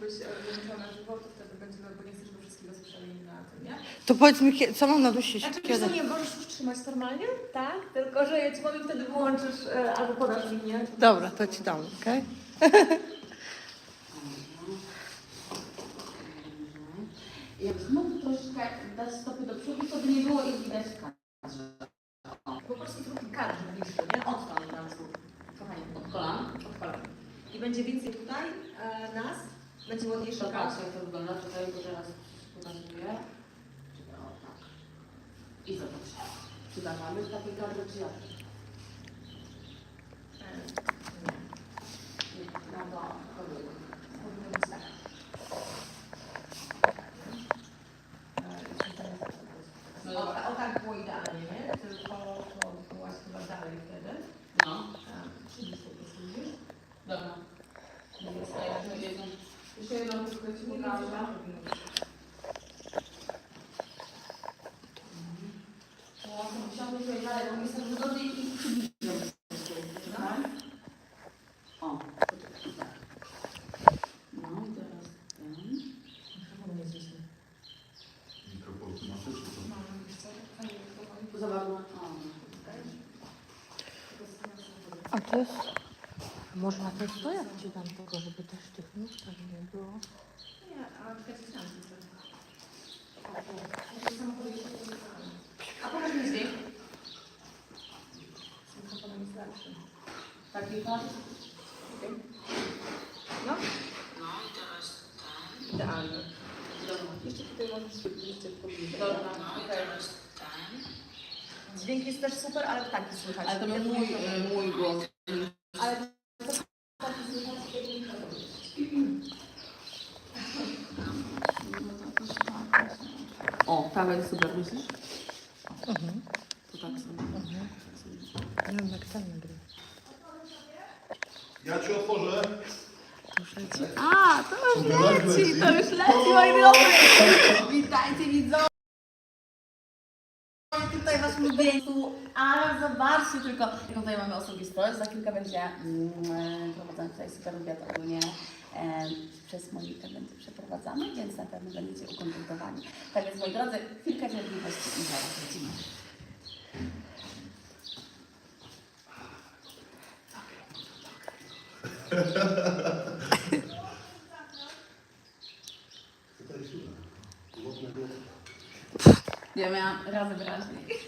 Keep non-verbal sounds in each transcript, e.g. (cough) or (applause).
żebyś e, włączyła na żywo, to wtedy będzie, no bo nie chcę, żeby wszystkiego słyszeli na tym, nie? To powiedz mi, kie- co mam nadusić? Znaczy, wiesz Kiedy? co, nie możesz już trzymać normalnie, tak? Tylko, że ja ci powiem, wtedy wyłączysz e, albo podasz mi, nie? Dobra, to ci dam, okej? (laughs) Jak znowu troszkę dać stopy do przodu, to by nie było ich widać w kadrze. Po prostu trochę karż bliższy, nie? Od strony tam zrób. Kochanie, od kolan. Od kolan. I będzie więcej tutaj e, nas, będzie ładniejszy Zobacz kadr. jak to wygląda, tutaj go teraz pokazuję. O tak. I zobacz. Czy dawamy w takiej kadrze, czy jak? E, Nie, na do kogo? Powinno być tak. No O, dobra. o tak było idealnie, nie? Tylko to byłaś chyba dalej wtedy. No, E, Przybliż po prostu, widzisz? dobra. A jeszcze jedną, jeszcze jedną to musiałam tutaj dalej, bo jestem wygodnie i przybliżę. Tak? O. No i teraz ten. Mikrofonu nie zjeśli. Mikropolki masz czy co? Mam, wiesz co? Fajnie, mikrofon. Tu zobacz, no. O, A to jest... Może na tej to ja ci dam tego, żeby też tych nóg tak nie było. A pokaż mi jest lepszy. taki pas. No, No i teraz ten. idealnie. Dobra. Jeszcze tutaj możesz jeszcze pobliżej. Dobra, no i teraz ten. Dźwięk jest też super, ale taki słychać. Ale to był mój, mój głos. Ale to taki słychać, kiedy mikrofon. O, Paweł, super, myślisz? Mhm. To tak sobie. Mhm. Nie wiem, jak ten nagrywa. Ja ci otworzę. To już leci. A, to już leci, to już leci, moi drodzy. Witajcie widzowie. Tutaj was ulubieńcu, ale zobaczcie tylko, jaką tutaj mamy osobistność. Za chwilkę będzie mm, prowadzony tutaj super obiad ogólnie e, przez Monikę będzie przeprowadzany, więc na pewno będziecie ukontentowani. Tak więc moi drodzy, chwilkę cierpliwości i zaraz głos. Ja miałam razy wyraźniej.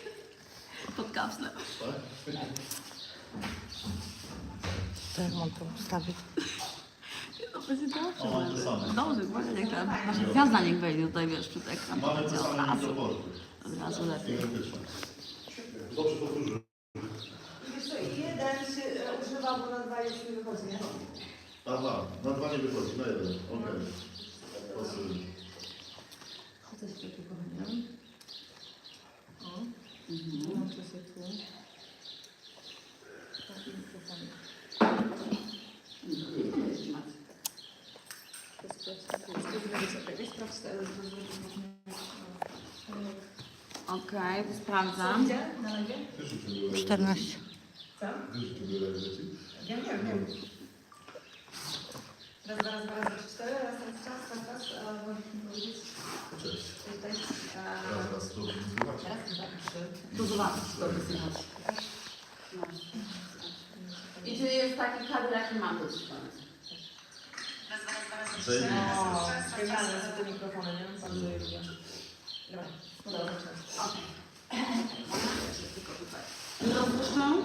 Kapslem. Tak? To jak mam to ustawić? No będzie dobrze. O, to. Dobrze, właśnie niech ta nasza gwiazda niech wejdzie tutaj, wiesz, przed ekran. Mamy te od same razu, mikropolki. od razu lepiej. Identyczne. Dobrze powtórzył. Wiesz co, jeden się e, używa, bo na dwa już nie wychodzi, nie? Aha, na dwa nie wychodzi, na jeden. Okej. Pasuje. Coś takiego, nie? O, Mhm. łączę się tu. Taki mikrofon. To sprawdź, to jest trudno wysokiego. Sprawdź te, żeby Okej, Co sprawdzam. idzie na lewie? Wiesz, czy były 14. Co? Leci? Wiem, wiem. Raz, dwa, raz, dwa, raz, trzy, cztery, raz, raz, czas, raz, raz, a możesz mi powiedzieć, Cześć. Raz, a, raz, to zbywać. raz, dwa, trzy. To zobaczysz, to wysłuchać. I czy jest taki kadr, jaki mam do trzymania? Zajmij. O, genialne są te mikrofony, nie? Bardzo je lubię. Dobra, Rozpuszczą?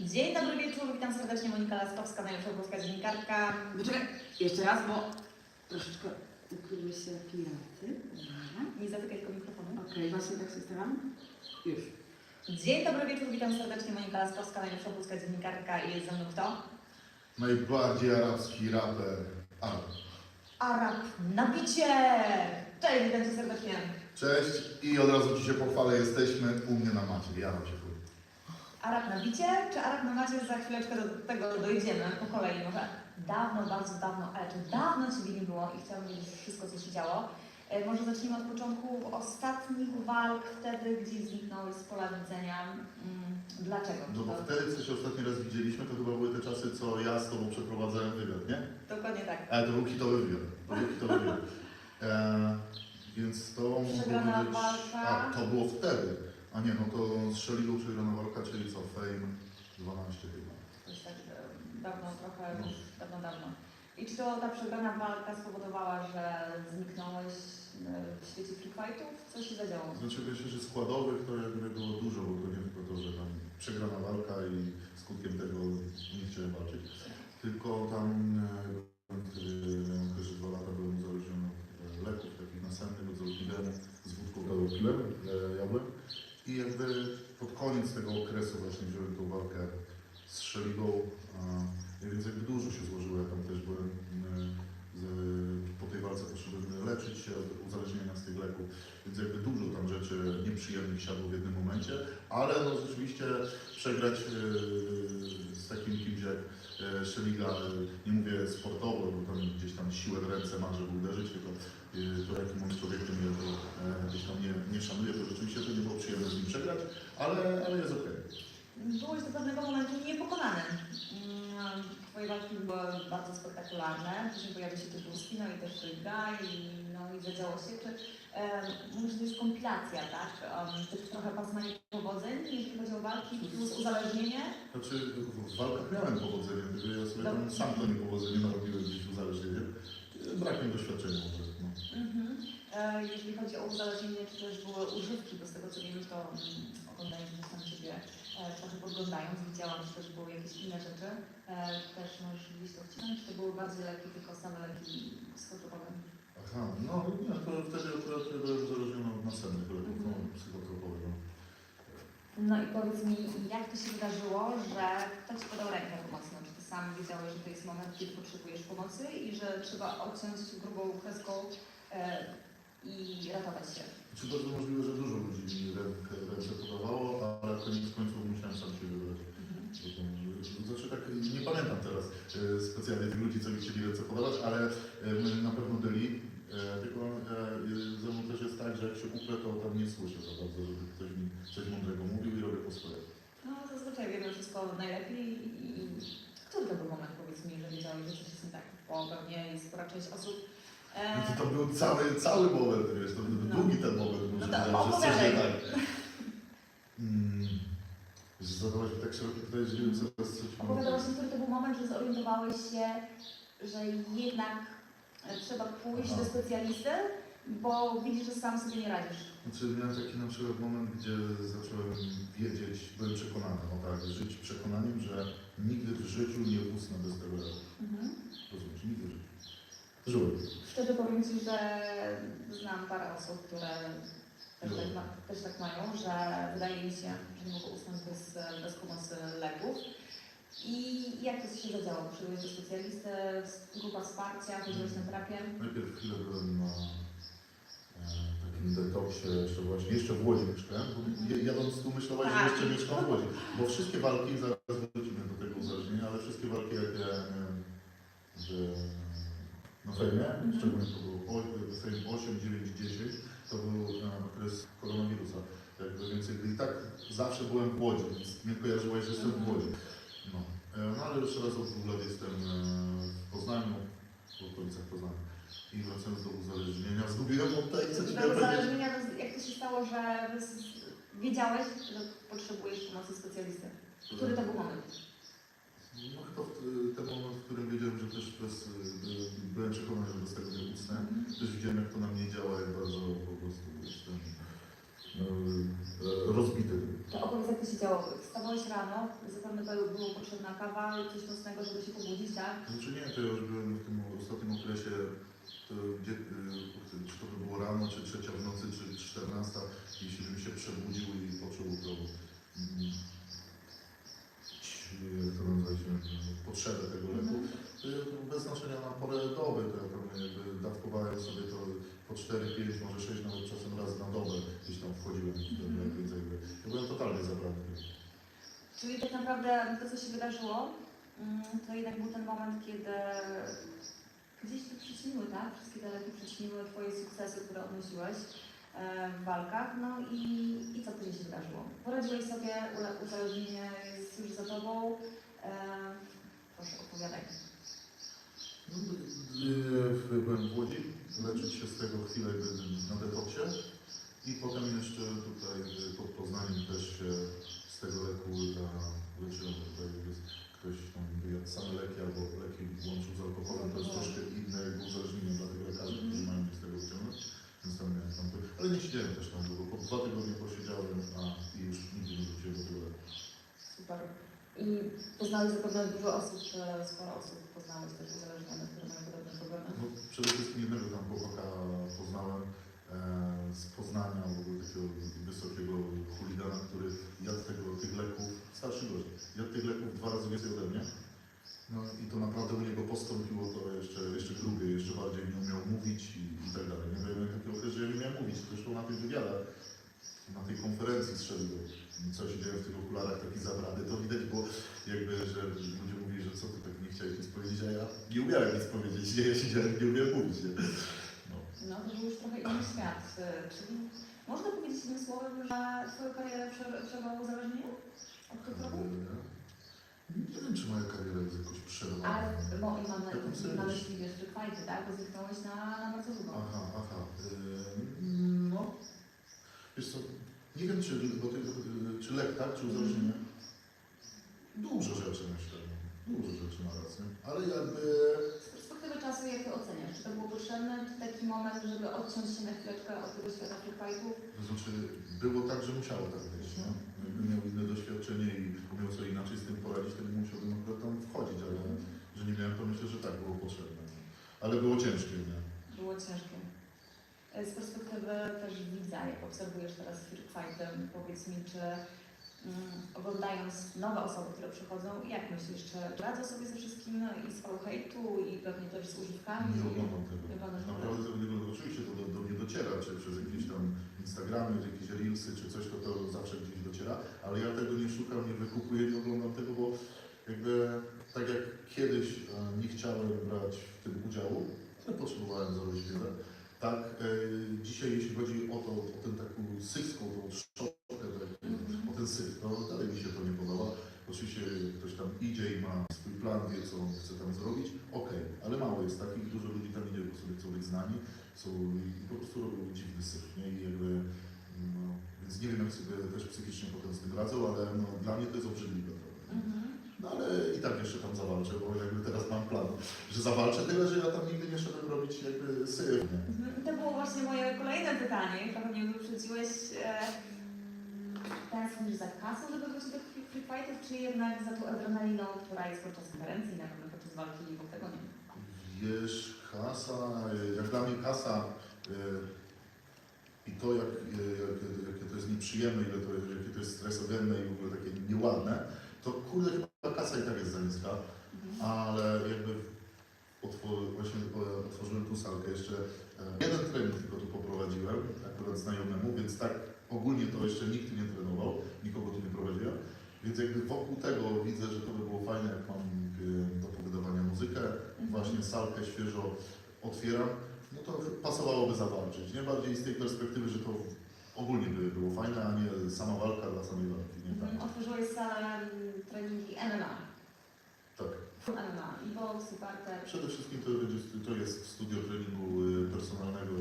Dzień dobry wieczór, witam serdecznie Monika Laskowska, najlepsza polska dziennikarka. Poczekaj, jeszcze raz, bo troszeczkę ukryły się piraty. Nie zatykaj tylko mikrofonu. Okej, właśnie tak się staram. Już. Dzień dobry wieczór, witam serdecznie Monika Laskowska, najlepsza polska dziennikarka i jest ze mną kto? Najbardziej arabski raper. Arab. Arab Nabicie! Cześć, witam cię serdecznie. Cześć i od razu Ci się pochwalę, jesteśmy u mnie na macie. Jaram się chuj. Arab na bicie, czy Arab na macie? Za chwileczkę do tego dojdziemy po kolei może. Dawno, bardzo dawno, ale czy dawno Ciebie nie było i chciałabym wiedzieć wszystko, co się działo. E, Może zacznijmy od początku. Ostatnich walk, wtedy, gdzie zniknąłeś z pola widzenia. Mm, Dlaczego? No bo wtedy, co się ostatni raz widzieliśmy, to chyba były te czasy, co ja z Tobą przeprowadzałem wywiad, nie? Dokładnie tak. Ale to był hitowy wywiad. To był hitowy wywiad. E, więc to Przegrana walka. A, to było wtedy. A nie, no to z Szeligą przegrana walka, czyli co, Fame 12 chyba. To jest tak dawno, trochę No. dawno, dawno. I czy to ta przegrana walka spowodowała, że zniknąłeś w świecie free fightów? Co się zadziało? Znaczy że składowych to jakby było dużo, bo to nie tylko to, że tam przegrana walka i skutkiem tego nie chciałem walczyć. Tylko tam e, miałem dwa lata byłem uzależniony od e, leków takich nasennych, od zolpidemu, z wódką galopilem, jadłem. I jakby pod koniec tego okresu właśnie wziąłem tą walkę z Szelibą, a, więc jakby dużo się złożyło, ja tam też byłem e, po tej walce poszedłem leczyć się od uzależnienia z tych leków, więc jakby dużo tam rzeczy nieprzyjemnych siadło w jednym momencie, ale no rzeczywiście przegrać e, z takim kimś jak e, Szeliga, nie mówię sportowo, bo tam gdzieś tam siłę w ręce ma, żeby uderzyć, tylko to jakim on człowiekiem to gdzieś tam nie, nie szanuję, to rzeczywiście to nie było przyjemne z nim przegrać, ale, ale jest okej. Byłeś do pewnego momentu niepokonany. Twoje walki były bardzo spektakularne. Później pojawił się Tyburski, no i też Liga i, no i zadziało się. Czy, mówisz, że to jest kompilacja, tak? Um, tych trochę pasma niepowodzeń, jeżeli chodzi o walki, plus uzależnienie. Znaczy w walkach miałem powodzenie, tylko ja sobie tam sam to niepowodzenie narobiłem gdzieś uzależnienie. Brakiem doświadczenia może. No. Mhm. E, Jeżeli chodzi o uzależnienie, czy też były używki, bo z tego co wiem, to mm, oglądając gdzieś tam Ciebie e, trochę podglądając, widziałam, że też były jakieś inne rzeczy. E, Też możesz gdzieś to czy to były bardziej leki, tylko same leki skotowe? Aha, no nie, to wtedy akurat byłem uzależniony od nasennych leków no, psychotropowych. No. No i powiedz mi, jak to się wydarzyło, że ktoś podał rękę pomocną? Czy ty sam wiedziałeś, że to jest moment, kiedy potrzebujesz pomocy i że trzeba odciąć grubą kreską e, i ratować się? Czy bardzo możliwe, że dużo ludzi mi ręce podawało, ale koniec końców musiałem sam się wybrać. To- Znaczy tak, nie pamiętam teraz e, specjalnie tych ludzi, co mi chcieli ręce podawać, ale e, na pewno byli. E, Tylko ze mną też jest tak, że jak się uprę, to tam nie słyszę za bardzo, żeby ktoś mi coś mądrego mówił i robię po swojemu. No zazwyczaj wiemy wszystko najlepiej i i który to był moment, powiedz mi, że wiedziałeś, że coś jest nie tak? Bo pewnie jest spora część osób. No to, to był cały, cały moment, wiesz, to był No. długi ten moment, No muszę to powiedzieć, że coś opowiadaj. nie tak. Mm, że zadałaś mi tak szerokie pytanie, że nie wiem, co teraz coś Opowiadałaś mi, który to był moment, że zorientowałeś się, że jednak trzeba pójść Aha. do specjalisty, bo widzisz, że sam sobie nie radzisz. Znaczy miałem taki na przykład moment, gdzie zacząłem wiedzieć, byłem przekonany, o tak, żyć przekonaniem, że nigdy w życiu nie usnę bez tego leku. Mhm. Rozumiesz, nigdy w życiu. Żyłem. Szczerze powiem Ci, że znam parę osób, które też tak, ma, też tak mają, że wydaje mi się, że nie mogą usnąć bez, bez pomocy leków. I jak to się zadziało? Przybyłeś do specjalisty, grupa wsparcia, chodziłeś na terapię? Najpierw chwilę byłem na e, takim detoksie, jeszcze właśnie, jeszcze w Łodzi mieszkałem, bo je- jadąc tu myślałaś, że Tak. jeszcze mieszkam w Łodzi. Bo wszystkie walki, zaraz wrócimy do tego uzależnienia, ale wszystkie walki jakie miałem w, na fejmie, szczególnie to było fejm 8, 9, 10, to był e, okres koronawirusa. Jakby, więc jakby i tak zawsze byłem w Łodzi, więc nie kojarzyłaś, że jestem w Łodzi. No, e, no ale już teraz od dwóch lat jestem e, w Poznaniu, w okolicach Poznania. I wracając do uzależnienia, zgubiłem od tej, co ci Do uzależnienia, to jak to się stało, że wiedziałeś, że potrzebujesz pomocy specjalisty? Który to był moment? No chyba w, ten moment, w którym wiedziałem, że też bez, y, byłem przekonany, że bez tego nie usnę. Też widziałem, jak to na mnie działa, jak bardzo po prostu jestem e, rozbity. To opowiedz, jak to się działo. Wstawałeś rano, zapewne to było potrzebna kawa, coś mocnego, żeby się pobudzić, tak? Znaczy nie, to ja już byłem w tym ostatnim okresie, to, gdzie, y, czy to by było rano, czy trzecia w nocy, czy czternasta, jeśli bym się przebudził i poczuł to, jak to nazywa się, potrzebę tego leku, Y, bez znaczenia na porę doby, to ja tam jakby dawkowałem sobie to po 4, 5, może 6 nawet czasem raz na dobę, gdzieś tam wchodziłem w ten lek, więc jakby ja byłem totalnie zabrany. Czyli tak naprawdę to, co się wydarzyło, mm, to jednak był ten moment, kiedy gdzieś tu przyćmiły, tak? Wszystkie te leki przyćmiły Twoje sukcesy, które odnosiłeś e, w walkach. No i, i co później się wydarzyło? Poradziłeś sobie, uzależnienie jest już za Tobą. E, proszę, opowiadaj. Y, byłem w Łodzi, leczyć się z tego chwilę na detoksie i potem jeszcze tutaj pod Poznaniem też się z tego leku leczyłem. Tutaj ktoś tam wyjadł same leki albo leki łączył z alkoholem, to jest troszkę inne uzależnienie dla tych lekarzy, którzy mają się z tego wyciągnąć. Ale nie siedziałem też tam długo, po dwa tygodnie posiedziałem a, i już nigdy nie wróciłem do leku. Super. I poznałeś zapewne dużo osób, sporo osób poznałeś też uzależnionych, które mają podobne problemy. No, przede wszystkim jednego tam chłopaka poznałem e, z Poznania, w ogóle takiego wysokiego chuligana, który jadł tego, tych leków, starszy gość, jadł tych leków dwa razy więcej ode mnie. No i to naprawdę u niego postąpiło to jeszcze, jeszcze grubiej, jeszcze bardziej nie umiał mówić i, i tak dalej. Nie miałem taki okres, że ja nie miałem mówić, zresztą na tych wywiadach, na tej konferencji zszedłem, co się dzieje w tych okularach, taki zabrany, to widać było jakby, że ludzie mówili, że co ty tak nie chciałeś nic powiedzieć, a ja nie umiałem nic powiedzieć, nie, ja siedziałem nie umiałem mówić, nie? No. No to był już trochę inny świat. e, Czyli można powiedzieć jednym słowem, że Twoją karierę prze- przerwało uzależnienie od tych? Nie wiem, czy moja kariera jest jakoś przerwana. Ale bo i mam na, sensie? na myśli, wiesz, że fajnie, tak? Bo zniknąłeś na, na bardzo długo. Aha, aha. Ym, no, wiesz co, nie wiem, czy, bo to, czy lek, tak, czy uzależnienie. Dużo rzeczy myślę, dużo rzeczy na rację, ale jakby Z perspektywy czasu, jak to oceniasz? Czy to było potrzebne, czy taki moment, żeby odciąć się na chwileczkę od tego świata free fightów? To znaczy, było tak, że musiało tak być. No? Miał inne doświadczenie i umiał sobie inaczej z tym poradzić, to nie musiałbym akurat tam wchodzić, ale że nie miałem, to myślę, że tak było potrzebne. Ale było ciężkie, nie? Było ciężkie. E, Z perspektywy też widza, jak obserwujesz teraz free fighty, powiedz mi, czy oglądając nowe osoby, które przychodzą, jak myślisz, czy radzą sobie ze wszystkim no, i z hejtu i pewnie też z używkami? Nie oglądam tego. Nie? Naprawdę tego nie oglądam. Oczywiście to do, do mnie dociera, czy przez jakieś tam Instagramy, czy jakieś Reelsy, czy coś, to to zawsze gdzieś dociera, ale ja tego nie szukam, nie wykupuję, nie oglądam tego, bo jakby tak jak kiedyś e, nie chciałem brać w tym udziału, ale potrzebowałem zarobić wiele, tak e, dzisiaj jeśli chodzi o to, o tę taką syską, tą o ten syf, to dalej mi się to nie podoba. Oczywiście ktoś tam idzie i ma swój plan, wie co on chce tam zrobić, okej, ale mało jest takich, dużo ludzi tam idzie, bo sobie chcą być znani, są i po prostu robią dziwny syf, nie? I jakby, no, więc nie wiem jak sobie też psychicznie potem z tym radzą, ale no, dla mnie to jest obrzydliwe trochę. Mhm. No ale i tak jeszcze tam zawalczę, bo jakby teraz mam plan, że zawalczę, tyle że ja tam nigdy nie szedłem robić jakby syf, nie? Mhm. To było właśnie moje kolejne pytanie, trochę mnie wyprzedziłeś. E, tęsknisz za kasą, żeby wrócić do free fightów, czy jednak za tą adrenaliną, która jest podczas konferencji, na pewno podczas walki w oktagonie? Wiesz, kasa, jak dla mnie kasa y, i to, jak, y, jak, jakie to jest nieprzyjemne, ile to, jakie to jest stresogenne i w ogóle takie nieładne, to kurde chyba kasa i tak jest za niska, ale jakby otwor- właśnie e, otworzyłem tu salkę jeszcze. e, Jeden trening tylko tu poprowadziłem, akurat znajomemu, więc tak ogólnie to jeszcze nikt nie trenował, nikogo tu nie prowadziłem. Więc jakby wokół tego widzę, że to by było fajne, jak mam do powydawania muzykę, właśnie salkę świeżo otwieram, no to pasowałoby zawalczyć. Nie bardziej z tej perspektywy, że to ogólnie by było fajne, a nie sama walka dla samej walki. Nie. Mhm. Otworzyłeś salę mm, treningi MMA. tak. MMA i boks, i parter. Przede wszystkim to, to jest studio treningu y, personalnego,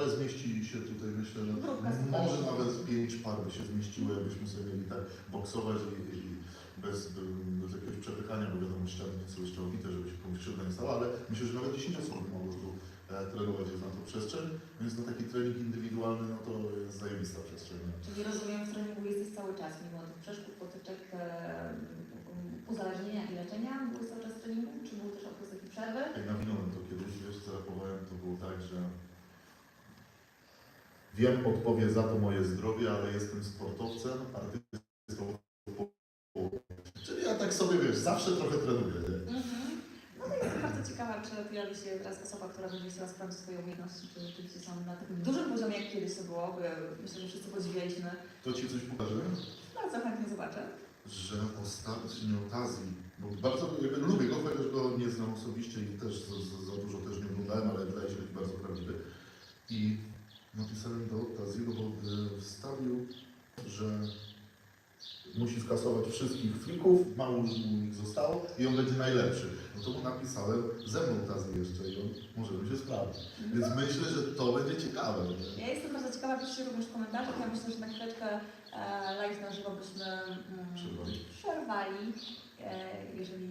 ale zmieści się tutaj myślę, że Grupka super. może nawet pięć par by się zmieściło, jakbyśmy sobie mieli tak boksować i, i bez, bez jakiegoś przepychania, bo wiadomo, ściany nie są obite, żeby się komuś krzywda nie stała, ale myślę, że nawet 10 osób mogło tu e, trenować, jest na to przestrzeń, więc na taki trening indywidualny, no to jest zajebista przestrzeń. Czyli rozumiem, w treningu jesteś cały czas, mimo tych przeszkód, potyczek, e, uzależnienia i leczenia. Byłeś cały czas w treningu, czy był też okres takiej przerwy? Jak nawinąłem to kiedyś, wiesz, zarapowałem, to było tak, że wiem, odpowie za to moje zdrowie, ale jestem sportowcem, artystą. Czyli ja tak sobie, wiesz, zawsze trochę trenuję, nie? Mhm. No to jest bardzo ciekawa, czy pojawi się teraz osoba, która będzie chciała sprawdzić swoje umiejętności, czy rzeczywiście są na takim dużym poziomie, jak kiedyś to było, bo ja myślę, że wszyscy podziwialiśmy. To Ci coś pokaże? Bardzo chętnie zobaczę. że ostatnio Tazi, bo bardzo jakby lubię go, chociaż go nie znam osobiście i też za, za, za dużo też nie oglądałem, ale wydaje się być bardzo prawdziwy. I napisałem do Taziego, bo e, wstawił, że musi skasować wszystkich flików, mało już mu ich zostało i on będzie najlepszy. No to mu napisałem ze mną Tazi jeszcze i on możemy się sprawdzić. Więc myślę, że to będzie ciekawe. nie? Ja jestem bardzo ciekawa, piszcie również w komentarzach. Ja myślę, że na chwileczkę e, live na żywo byśmy mm, Przerwali. przerwali, e, jeżeli